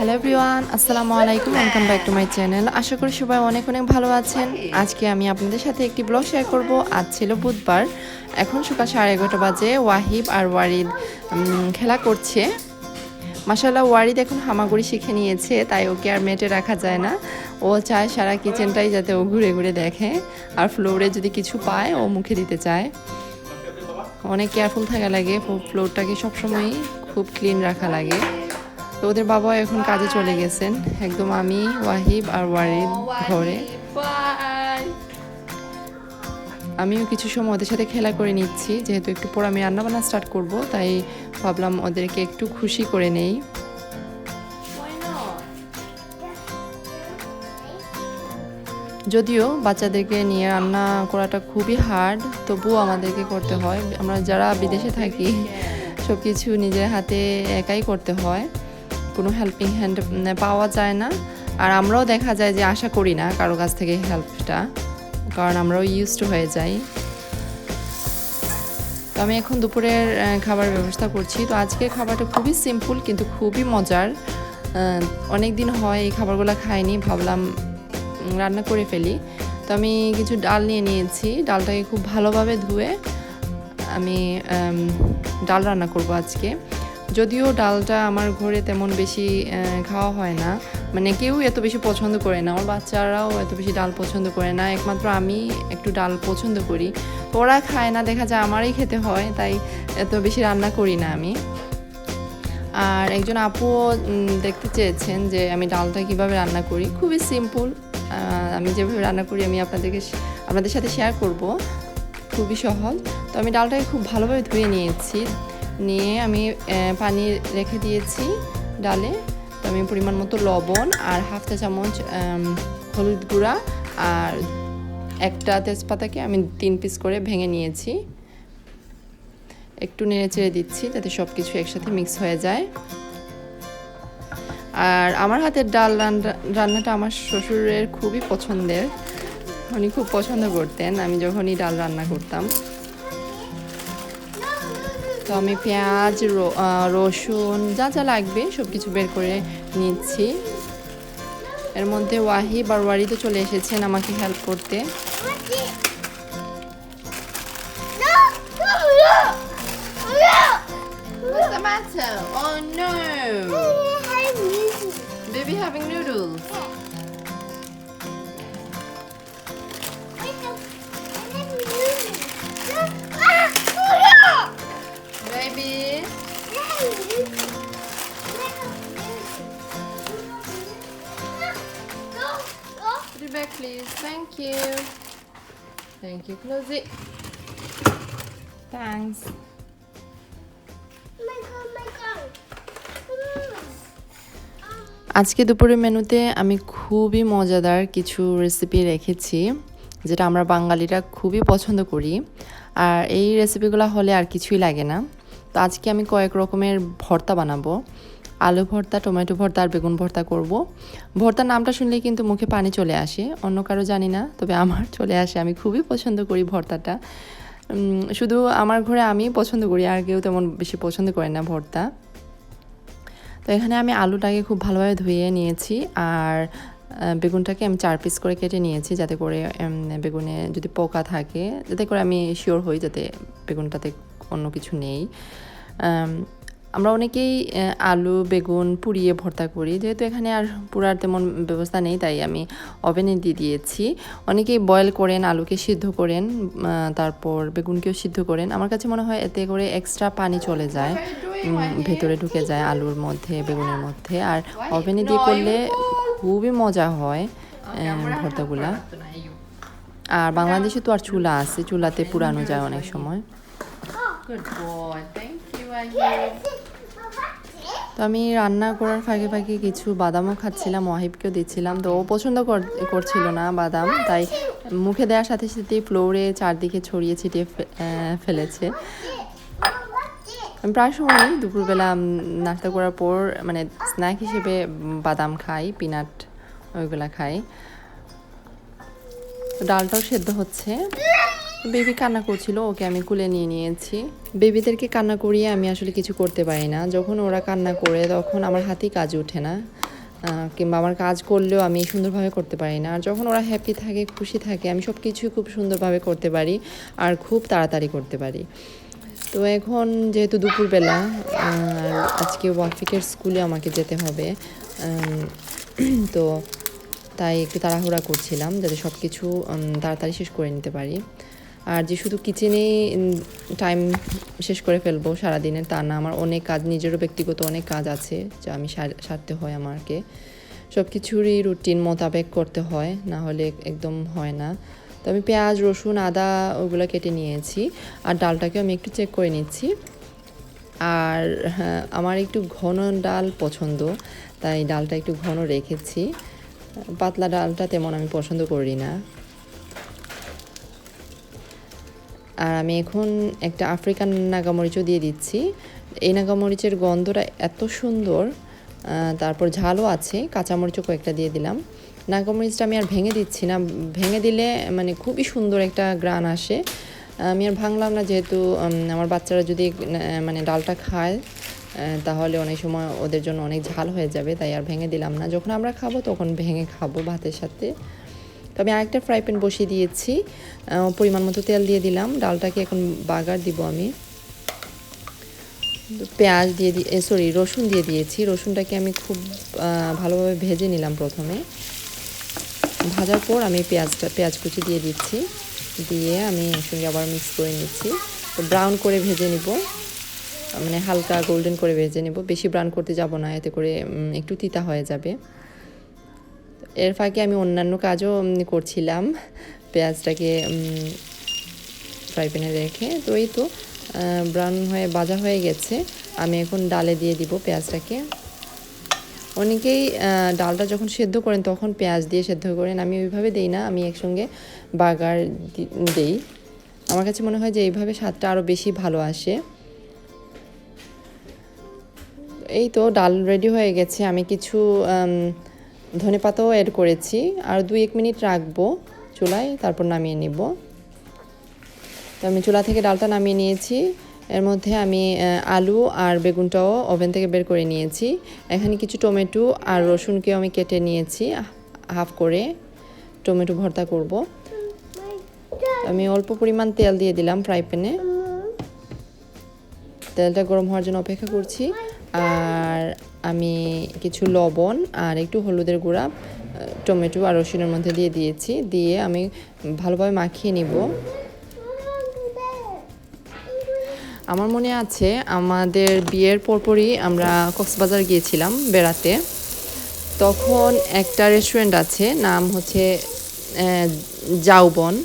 Hello everyone আসসালামু আলাইকুম welcome back to my channel আশা করি সবাই অনেক অনেক ভালো আছেন। আজকে আমি আপনাদের সাথে একটি ব্লগ শেয়ার করব। আজ ছিল বুধবার। এখন সকাল সাড়ে এগারোটা বাজে। ওয়াহিব আর ওয়ারিদ খেলা করছে। মাসাল্লাহ ওয়ারিদ এখন হামাগুড়ি শিখে নিয়েছে, তাই ওকে আর মেটে রাখা যায় না। ও চায় সারা কিচেনটাই যাতে ও ঘুরে ঘুরে দেখে। আর ফ্লোরে যদি কিছু পায়, ও মুখে দিতে চায়। অনেক কেয়ারফুল থাকা লাগে ফ্লোরটাকে সবসময় খুব ক্লিন রাখা লাগে। তো ওদের বাবা এখন কাজে চলে গেছেন। একদম আমি, ওয়াহিব আর ওয়ারিদ ঘরে। আমিও কিছু সময় ওদের সাথে খেলা করে নিচ্ছি, যেহেতু একটু পর আমি রান্নাবান্না স্টার্ট করব, তাই ভাবলাম ওদেরকে একটু খুশি করে নেই। যদিও বাচ্চাদেরকে নিয়ে রান্না করাটা খুবই হার্ড তবুও আমাদেরকে করতে হয়। আমরা যারা বিদেশে থাকি সব কিছু নিজের হাতে একাই করতে হয়। কোনো হেল্পিং হ্যান্ড পাওয়া যায় না। আর আমরাও দেখা যায় যে আশা করি না কারও কাছ থেকে হেল্পটা কারণ আমরাও ইউজড হয়ে যাই। তো আমি এখন দুপুরের খাবার ব্যবস্থা করছি। তো আজকে খাবারটা খুবই সিম্পল কিন্তু খুবই মজার। অনেক দিন হয় এই খাবারগুলো খাইনি, ভাবলাম রান্না করে ফেলি। তো আমি কিছু ডাল নিয়ে নিয়েছি। ডালটাকে খুব ভালোভাবে ধুয়ে আমি, ডাল রান্না করব আজকে। যদিও ডালটা আমার ঘরে তেমন বেশি খাওয়া হয় না। মানে কেউ এত বেশি পছন্দ করে না। আমার বাচ্চারাও এত বেশি ডাল পছন্দ করে না। একমাত্র আমি একটু ডাল পছন্দ করি। ওরা খায় না, দেখা যায় আমারই খেতে হয়, তাই এত বেশি রান্না করি না আমি। আর একজন আপুও দেখতে চেয়েছেন যে আমি ডালটা কীভাবে রান্না করি। খুবই সিম্পল আমি যেভাবে রান্না করি আমি আপনাদেরকে আপনাদের সাথে শেয়ার করব। খুবই সহজ। তো আমি ডালটাকে খুব ভালোভাবে ধুয়ে নিয়েছি। নিয়ে আমি পানি রেখে দিয়েছি ডালে। তো আমি পরিমাণ মতো লবণ আর হাফ চা চামচ হলুদ গুঁড়া আর একটা তেজপাতাকে আমি তিন পিস করে ভেঙে নিয়েছি। একটু নেড়ে চেড়ে দিচ্ছি যাতে সব কিছু একসাথে মিক্স হয়ে যায়। আর আমার হাতের ডাল রান্না- রান্নাটা আমার শ্বশুরের খুবই পছন্দের। উনি খুব পছন্দ করতেন, আমি যখনই ডাল রান্না করতাম। তো আমি পেঁয়াজ র- রসুন যা যা লাগবে সব কিছু বের করে নিচ্ছি এর মধ্যে ওয়াহি আর তো চলে এসেছেন আমাকে হেল্প করতে What's the matter? Oh no! Baby having noodles. It back please. Thank you. Thank you. Close it. Thanks. আজকে দুপুরের মেনুতে আমি খুবই মজাদার কিছু রেসিপি রেখেছি যেটা আমরা বাঙালিরা খুবই পছন্দ করি আর এই রেসিপিগুলো হলে আর কিছুই লাগে না তো আজকে আমি কয়েক রকমের ভর্তা বানাবো আলু ভর্তা, টমেটো ভর্তা আর বেগুন ভর্তা করব। ভর্তার নামটা শুনলেই কিন্তু মুখে পানি চলে আসে। অন্য কারও জানি না, তবে আমার চলে আসে। আমি খুবই পছন্দ করি ভর্তাটা। শুধু আমার ঘরে আমি পছন্দ করি, আর কেউ তেমন বেশি পছন্দ করে না ভর্তা। তো এখানে আমি আলুটাকে খুব ভালোভাবে ধুয়ে নিয়েছি, আর বেগুনটাকে আমি চার পিস করে কেটে নিয়েছি যাতে করে বেগুনে যদি পোকা থাকে, যাতে করে আমি শিওর হই যাতে বেগুনটাতে অন্য কিছু নেই। আমরা অনেকেই আলু বেগুন পুড়িয়ে ভর্তা করি। যেহেতু এখানে আর পুরার তেমন ব্যবস্থা নেই তাই আমি ওভেনে দিয়ে দিয়েছি। অনেকেই বয়েল করেন আলুকে সিদ্ধ করেন তারপর বেগুনকেও সিদ্ধ করেন। আমার কাছে মনে হয় এতে করে এক্সট্রা পানি চলে যায় ভেতরে ঢুকে যায় আলুর মধ্যে বেগুনের মধ্যে। আর ওভেনে দিয়ে করলে খুবই মজা হয় ভর্তাগুলা। আর বাংলাদেশে তো আর চুলা আছে চুলাতে পুরানো যায় অনেক সময়। Good boy. Thank you, Ahib. তো আমি রান্না করার ফাঁকে ফাঁকে কিছু বাদামও খাচ্ছিলাম ওয়াহিবকেও দিচ্ছিলাম। তো ও পছন্দ কর- করছিল না বাদাম, তাই মুখে দেওয়ার সাথে সাথেই ফ্লোরে চারদিকে ছড়িয়ে ছিটিয়ে ফেলেছে। আমি প্রায় সময় দুপুরবেলা নাস্তা করার পর মানে স্ন্যাক হিসেবে বাদাম খাই, পিনাট ওইগুলা খাই। ডালটাও সেদ্ধ হচ্ছে। বেবি কান্না করছিল, ওকে আমি কুলে নিয়ে নিয়েছি। বেবিদেরকে কান্না করিয়ে আমি আসলে কিছু করতে পারি না। যখন ওরা কান্না করে, তখন আমার হাতেই কাজ ওঠে না। কিংবা আমার কাজ করলেও আমি সুন্দরভাবে করতে পারি না। আর যখন ওরা হ্যাপি থাকে, খুশি থাকে, আমি সব কিছুই খুব সুন্দরভাবে করতে পারি আর খুব তাড়াতাড়ি করতে পারি। তো এখন যেহেতু দুপুরবেলা আর আজকে ওয়াফিকের স্কুলে আমাকে যেতে হবে। তো তাই একটু তাড়াহুড়া করছিলাম, যাতে সব কিছু তাড়াতাড়ি শেষ করে নিতে পারি। আর যে শুধু কিচেনেই টাইম শেষ করে ফেলব সারাদিনের তা না। আমার অনেক কাজ নিজেরও ব্যক্তিগত অনেক কাজ আছে যা আমি সারতে হয় আমাকে। সব কিছুরই রুটিন মোতাবেক করতে হয় না হলে একদম হয় না। তো আমি পেঁয়াজ রসুন আদা ওগুলো কেটে নিয়েছি আর ডালটাকেও আমি একটু চেক করে নিচ্ছি। আর হ্যাঁ, আমার একটু ঘন ডাল পছন্দ তাই ডালটা একটু ঘন রেখেছি। পাতলা ডালটা তেমন আমি পছন্দ করি না। আর আমি এখন একটা আফ্রিকান নাগামরিচও দিয়ে দিচ্ছি। এই নাগামরিচের গন্ধটা এত সুন্দর তারপর ঝালও আছে, কাঁচামরিচও কয়েকটা দিয়ে দিলাম। নাগামরিচটা আমি আর ভেঙে দিচ্ছি না, ভেঙে দিলে মানে খুবই সুন্দর একটা গ্রান আসে। আমি আর ভাঙলাম না যেহেতু আমার বাচ্চারা যদি মানে ডালটা খায় তাহলে অনেক সময় ওদের জন্য অনেক ঝাল হয়ে যাবে, তাই আর ভেঙে দিলাম না। যখন আমরা খাব তখন ভেঙে খাব ভাতের সাথে। তো আমি আরেকটা ফ্রাই প্যান বসিয়ে দিয়েছি। পরিমাণ মতো তেল দিয়ে দিলাম। ডালটাকে এখন বাগার দিব আমি। পেঁয়াজ দিয়ে দি সরি রসুন দিয়ে দিয়েছি। রসুনটাকে আমি খুব ভালোভাবে ভেজে নিলাম প্রথমে। ভাজার পর আমি পেঁয়াজটা, পেঁয়াজ কুচি দিয়ে দিচ্ছি। দিয়ে আমি সঙ্গে আবার মিক্স করে নিচ্ছি। তো ব্রাউন করে ভেজে নিব। মানে হালকা গোল্ডেন করে ভেজে নেব। বেশি ব্রাউন করতে যাব না। এতে করে একটু তিতা হয়ে যাবে। এর ফাঁকে আমি অন্যান্য কাজও করছিলাম। পেঁয়াজটাকে ফ্রাই প্যানে রেখে। তো এই তো ব্রাউন হয়ে, ভাজা হয়ে গেছে। আমি এখন ডালে দিয়ে দিব পেঁয়াজটাকে। অনেকেই ডালটা যখন সেদ্ধ করেন, তখন পেঁয়াজ দিয়ে সেদ্ধ করেন। আমি ওইভাবে দেই না, আমি একসঙ্গে বাগার দেই। আমার কাছে মনে হয় যে এইভাবে স্বাদটা আরও বেশি ভালো আসে। এই তো, ডাল রেডি হয়ে গেছে। আমি কিছু ধনে পাতাও অ্যাড করেছি। আর দুই এক মিনিট রাখব চুলায়, তারপর নামিয়ে নিব। তো আমি চুলা থেকে ডালটা নামিয়ে নিয়েছি। এর মধ্যে আমি আলু আর বেগুনটাও ওভেন থেকে বের করে নিয়েছি। এখানে কিছু টমেটো আর রসুনকেও আমি কেটে নিয়েছি হাফ করে টমেটো ভর্তা করব। আমি অল্প পরিমাণ তেল দিয়ে দিলাম ফ্রাই প্যানে তেলটা গরম হওয়ার জন্য অপেক্ষা করছি। আর আমি কিছু লবণ আর একটু হলুদের গুঁড়া টমেটো আর রসুনের মধ্যে দিয়ে দিয়েছি। দিয়ে আমি ভালোভাবে মাখিয়ে নিব। আমার মনে আছে আমাদের বিয়ের পরপরই আমরা কক্সবাজার গিয়েছিলাম বেড়াতে। তখন একটা রেস্টুরেন্ট আছে, নাম হচ্ছে জাউবন।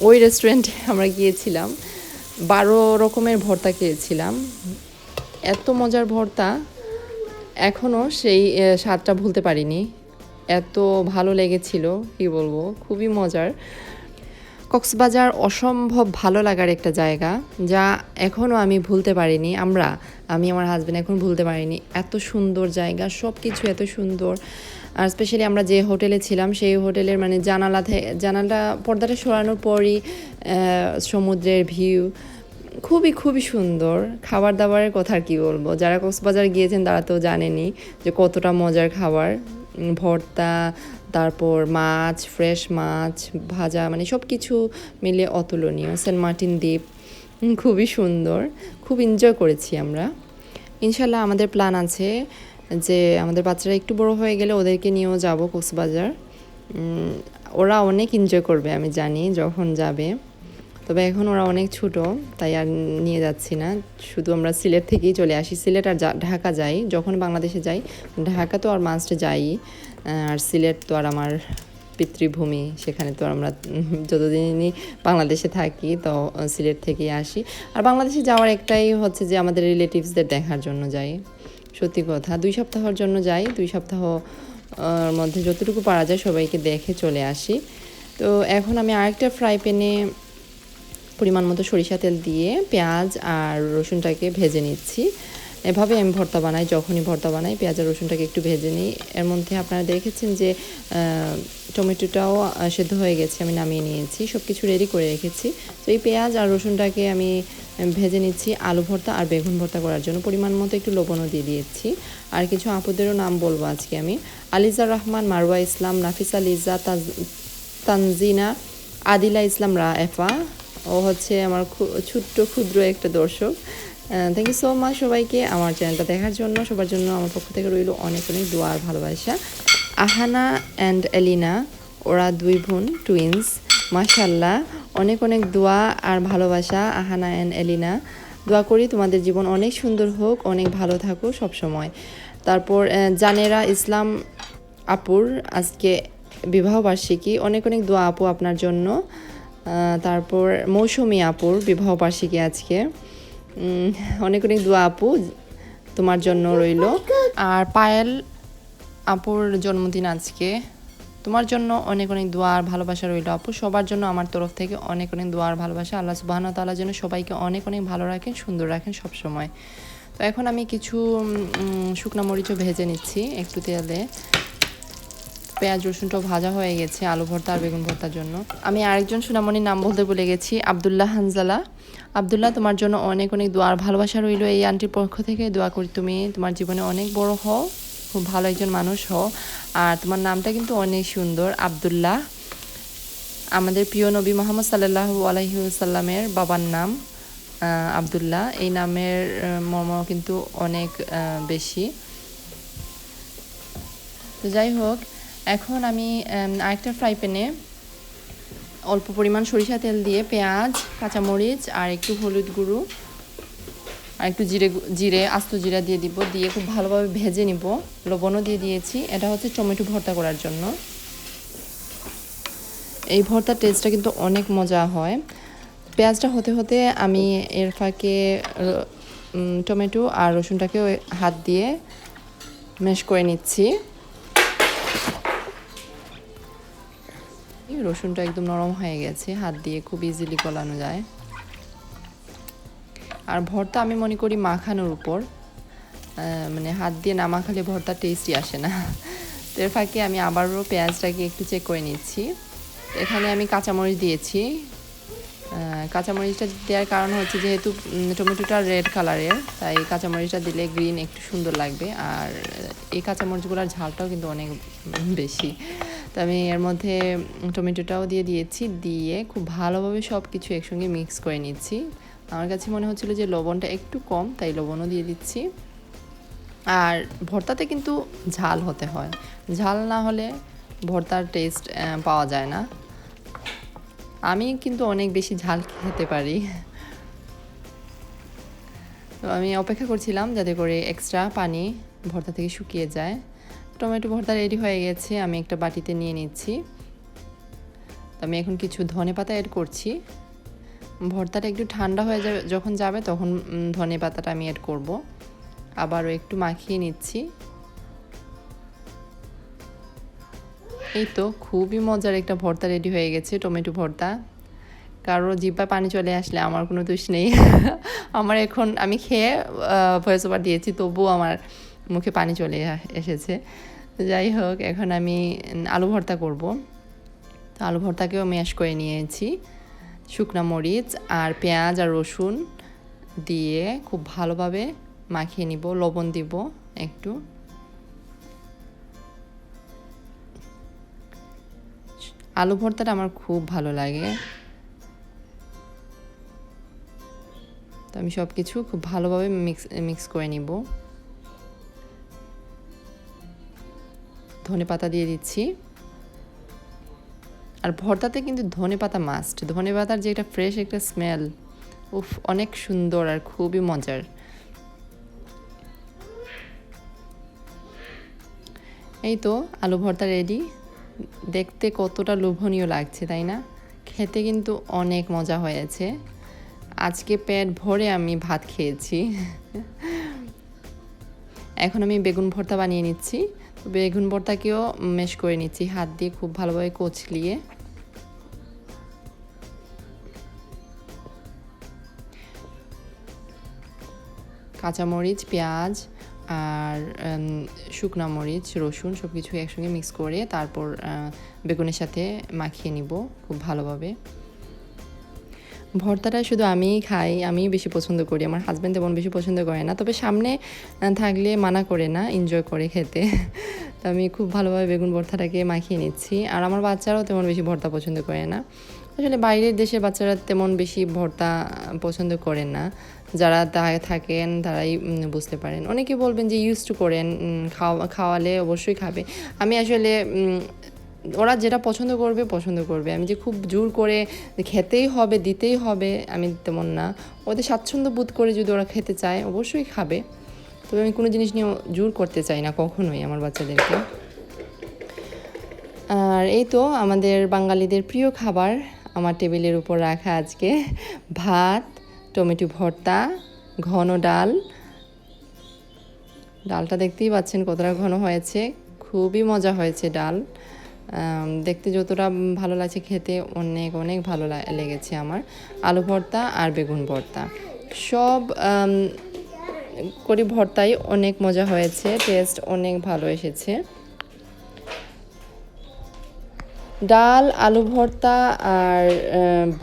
ওই রেস্টুরেন্টে আমরা গিয়েছিলাম। বারো রকমের ভর্তা খেয়েছিলাম। এত মজার ভর্তা। এখনও সেই স্বাদটা ভুলতে পারিনি। এত ভালো লেগেছিল, কি বলব, খুবই মজার। কক্সবাজার অসম্ভব ভালো লাগার একটা জায়গা, যা এখনও আমি ভুলতে পারিনি। আমরা, আমি আমার হাজব্যান্ড এখন ভুলতে পারিনি। এত সুন্দর জায়গা সব কিছু এত সুন্দর। আর স্পেশালি আমরা যে হোটেলে ছিলাম, সেই হোটেলের মানে জানালা থেকে জানালা পর্দাটা সরানোর পরই সমুদ্রের ভিউ খুবই খুবই সুন্দর। খাবার দাবারের কথা আর কি বলব। যারা কক্সবাজার গিয়েছেন তারা তো জানেনি যে কতটা মজার খাবার। ভর্তা, তারপর মাছ ফ্রেশ মাছ, ভাজা মানে সব কিছু মিলে অতুলনীয়। সেন্ট মার্টিন দ্বীপ খুবই সুন্দর। খুব এনজয় করেছি আমরা। ইনশাল্লাহ আমাদের প্ল্যান আছে যে আমাদের বাচ্চারা একটু বড় হয়ে গেলে ওদেরকে নিয়েও যাব কক্সবাজার। ওরা অনেক এনজয় করবে আমি জানি যখন যাবে। তবে এখন ওরা অনেক ছোট, তাই আর নিয়ে যাচ্ছি না। শুধু আমরা সিলেট থেকেই চলে আসি। সিলেট আর ঢাকা যাই, যখন বাংলাদেশে যাই, ঢাকা তো আর মাস্ট যাই। আর সিলেট তো আর আমার পিতৃভূমি, সেখানে তো আমরা যতদিনই বাংলাদেশে থাকি, তো সিলেট থেকেই আসি। আর বাংলাদেশে যাওয়ার একটাই হচ্ছে যে আমাদের রিলেটিভসদের দেখার জন্য যাই। সত্যি কথা, দুই সপ্তাহর জন্য যাই, দুই সপ্তাহ মধ্যে যতটুকু পারা যায় সবাইকে দেখে চলে আসি। তো এখন আমি আরেকটা ফ্রাই প্যানে পরিমাণ মতো সরিষা তেল দিয়ে পেঁয়াজ আর রসুনটাকে ভেজে নিচ্ছি। এভাবে আমি ভর্তা বানাই, যখনই ভর্তা বানাই, পেঁয়াজ আর রসুনটাকে একটু ভেজে নিই। এর মধ্যে আপনারা দেখেছেন যে টমেটোটাও সেদ্ধ হয়ে গেছে, আমি নামিয়ে নিয়েছি সব কিছু রেডি করে রেখেছি। তো এই পেঁয়াজ আর রসুনটাকে আমি ভেজে নিচ্ছি আলু ভর্তা আর বেগুন ভর্তা করার জন্য। পরিমাণ মতো একটু লবণও দিয়ে দিয়েছি। আর কিছু আপুদেরও নাম বলব আজকে আমি। আলিজা রহমান, মারওয়া ইসলাম, নাফিসা লিজা তানজিনা, আদিলা ইসলাম রাএফা ও হচ্ছে আমার ছোট্ট, ক্ষুদ্র একটা দর্শক। থ্যাংক ইউ সো মাচ সবাইকে আমার চ্যানেলটা দেখার জন্য। সবার জন্য আমার পক্ষ থেকে রইল অনেক অনেক দোয়া আর ভালোবাসা। আহানা অ্যান্ড এলিনা, ওরা দুই বোন টুইন্স মাশাল্লাহ অনেক অনেক দোয়া আর ভালোবাসা আহানা অ্যান্ড এলিনা। দোয়া করি তোমাদের জীবন অনেক সুন্দর হোক, অনেক ভালো থাকো সব সময়। তারপর জানেরা ইসলাম আপুর আজকে বিবাহ বার্ষিকী। অনেক অনেক দোয়া আপু আপনার জন্য। তারপর মৌসুমি আপুর বিবাহ বার্ষিকী আজকে। অনেক অনেক দোয়া আপু তোমার জন্য রইল। আর পায়েল আপুর জন্মদিন আজকে। তোমার জন্য অনেক অনেক দোয়া আর ভালোবাসা রইল আপু। সবার জন্য আমার তরফ থেকে অনেক অনেক দোয়া আর ভালোবাসা। আল্লাহ সুবাহ তাআলা যেন সবাইকে অনেক অনেক ভালো রাখেন সুন্দর রাখেন সব সময়। তো এখন আমি কিছু শুকনা মরিচও ভেজে নিচ্ছি একটু তেলে। পেঁয়াজ, রসুনটাও ভাজা হয়ে গেছে, আলু ভর্তা আর বেগুন ভর্তার জন্য। আমি আরেকজন সুনামণির নাম বলতে ভুলে গেছি, আবদুল্লাহ হানজালা। আবদুল্লাহ, তোমার জন্য অনেক অনেক দোয়া আর ভালোবাসা রইল এই আন্টির পক্ষ থেকে। দোয়া করি তুমি তোমার জীবনে অনেক বড় হও, খুব ভালো একজন মানুষ হও। আর তোমার নামটা কিন্তু অনেক সুন্দর, আবদুল্লাহ। আমাদের প্রিয় নবী মোহাম্মদ সাল্লাহ আলহিউসাল্লামের বাবার নাম আবদুল্লাহ। এই নামের মর্ম কিন্তু অনেক বেশি। তো যাই হোক এখন আমি আরেকটা ফ্রাই প্যানে অল্প পরিমাণ সরিষা তেল দিয়ে পেঁয়াজ, কাঁচামরিচ আর একটু হলুদ গুঁড়ো আর একটু জিরে জিরে, আস্ত জিরা দিয়ে দিব, দিয়ে খুব ভালোভাবে ভেজে নিব। লবণও দিয়ে দিয়েছি। এটা হচ্ছে টমেটো ভর্তা করার জন্য। এই ভর্তার টেস্টটা কিন্তু অনেক মজা হয়। পেঁয়াজটা হতে হতে আমি এর ফাঁকে টমেটো আর রসুনটাকে হাত দিয়ে ম্যাশ করে নিচ্ছি। রসুনটা একদম নরম হয়ে গেছে, হাত দিয়ে খুব ইজিলি গলানো যায়। আর ভর্তা আমি মনে করি মাখানোর উপর মানে হাত দিয়ে না মাখালে ভর্তা টেস্টই আসে না। তো এর ফাঁকে আমি আবারও পেঁয়াজটাকে একটু চেক করে নিচ্ছি। এখানে আমি কাঁচামরিচ দিয়েছি। কাঁচামরিচটা দেওয়ার কারণ হচ্ছে যেহেতু টমেটোটা রেড কালারের তাই কাঁচামরিচটা দিলে গ্রিন একটু সুন্দর লাগবে। আর এই কাঁচামরিচগুলোর ঝালটাও কিন্তু অনেক বেশি। তো আমি এর মধ্যে টমেটোটাও দিয়ে দিয়েছি, দিয়ে খুব ভালোভাবে সব কিছু একসঙ্গে মিক্স করে নিচ্ছি। আমার কাছে মনে হচ্ছিল যে লবণটা একটু কম, তাই লবণও দিয়ে দিচ্ছি। আর ভর্তাতে কিন্তু ঝাল হতে হয়। ঝাল না হলে ভর্তার টেস্ট পাওয়া যায় না। আমি কিন্তু অনেক বেশি ঝাল খেতে পারি। তো আমি অপেক্ষা করছিলাম যাতে করে এক্সট্রা পানি ভর্তা থেকে শুকিয়ে যায়। টমেটো ভর্তা রেডি হয়ে গেছে, আমি একটা বাটিতে নিয়ে নিচ্ছি। আমি এখন কিছু ধনে পাতা অ্যাড করছি। ভর্তাটা একটু ঠান্ডা হয়ে যাবে, যখন যাবে তখন ধনে পাতাটা আমি অ্যাড করব। আবারও একটু মাখিয়ে নিচ্ছি। এই তো খুবই মজার একটা ভর্তা রেডি হয়ে গেছে, টমেটো ভর্তা। কারও জিব্বায় পানি চলে আসলে আমার কোনো দোষ নেই। আমার এখন, আমি খেয়ে ভয়েস ওভার দিয়েছি, তবুও আমার মুখে পানি চলে এসেছে। যাই হোক, এখন আমি আলু ভর্তা করব। তো আলু ভর্তাকেও ম্যাশ করে নিয়েছি। শুকনা মরিচ আর পেঁয়াজ আর রসুন দিয়ে খুব ভালোভাবে মাখিয়ে নিব, লবণ দিব একটু। আলু ভর্তাটা আমার খুব ভালো লাগে। তো আমি সব কিছু খুব ভালোভাবে মিক্স মিক্স করে নিব। ধনে পাতা দিয়ে দিচ্ছি। আর ভর্তাতে কিন্তু ধনে পাতা মাস্ট ধনে পাতার যে একটা ফ্রেশ একটা স্মেল উফ, অনেক সুন্দর আর খুবই মজার। এই তো আলু ভর্তা রেডি দেখতে কতটা লোভনীয় লাগছে, তাই না? খেতে কিন্তু অনেক মজা হয়েছে। আজকে পেট ভরে আমি ভাত খেয়েছি। এখন আমি বেগুন ভর্তা বানিয়ে নিচ্ছি। বেগুন ভর্তাকেও মেশ করে নিচ্ছি। হাত দিয়ে খুব ভালোভাবে কচলিয়ে। কাঁচামরিচ, পেঁয়াজ আর শুকনা মরিচ, রসুন সব কিছু একসঙ্গে মিক্স করে তারপর বেগুনের সাথে মাখিয়ে নিব খুব ভালোভাবে। ভর্তাটা শুধু আমিই খাই, আমিই বেশি পছন্দ করি, আমার হাজব্যান্ড তেমন বেশি পছন্দ করে না। তবে সামনে থাকলে মানা করে না এনজয় করে খেতে। তো আমি খুব ভালোভাবে বেগুন ভর্তাটাকে মাখিয়ে নিচ্ছি। আর আমার বাচ্চারাও তেমন বেশি ভর্তা পছন্দ করে না। আসলে বাইরের দেশের বাচ্চারা তেমন বেশি ভর্তা পছন্দ করেন না। যারা তা- থাকেন, তারাই বুঝতে পারেন। অনেকে বলবেন যে ইউজ টু করেন। খাওয়া, খাওয়ালে অবশ্যই খাবে। আমি আসলে ওরা যেটা পছন্দ করবে পছন্দ করবে। আমি যে খুব জোর করে খেতেই হবে, দিতেই হবে, আমি তেমন না। ওদের স্বাচ্ছন্দ্য বোধ করে যদি ওরা খেতে চায়, অবশ্যই খাবে। তবে আমি কোনো জিনিস নিয়ে জোর করতে চাই না কখনোই আমার বাচ্চাদেরকে। আর এই তো আমাদের বাঙালিদের প্রিয় খাবার আমার টেবিলের উপর রাখা আজকে। ভাত, টমেটো ভর্তা, ঘন ডাল। ডালটা দেখতেই পাচ্ছেন কতটা ঘন হয়েছে। খুবই মজা হয়েছে ডাল। দেখতে যতটা ভালো লাগছে খেতে অনেক অনেক ভালো লেগেছে আমার। আলু ভর্তা আর বেগুন ভর্তা। সব করি ভর্তাই অনেক মজা হয়েছে টেস্ট অনেক ভালো এসেছে। ডাল, আলু ভর্তা আর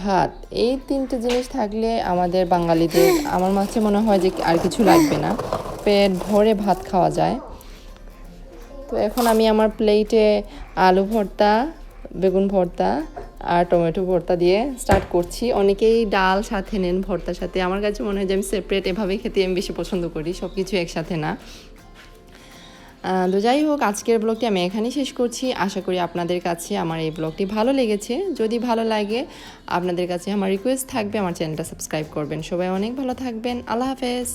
ভাত, এই তিনটে জিনিস থাকলে আমাদের বাঙালিদের, আমার মাঝে মনে হয় যে আর কিছু লাগবে না। পেট ভরে ভাত খাওয়া যায়। তো এখন আমি আমার প্লেটে আলু ভর্তা, বেগুন ভর্তা আর টমেটো ভর্তা দিয়ে স্টার্ট করছি। অনেকেই ডাল সাথে নেন, ভর্তার সাথে। আমার কাছে মনে হয় যে আমি সেপারেট এভাবে খেতে আমি বেশি পছন্দ করি সব কিছু একসাথে না। তো যাই হোক, আজকের ব্লগটি আমি এখানেই শেষ করছি। আশা করি আপনাদের কাছে আমার এই ব্লগটি ভালো লেগেছে। যদি ভালো লাগে, আপনাদের কাছে আমার রিকোয়েস্ট থাকবে, আমার চ্যানেলটা সাবস্ক্রাইব করবেন। সবাই অনেক ভালো থাকবেন। আল্লাহ হাফেজ।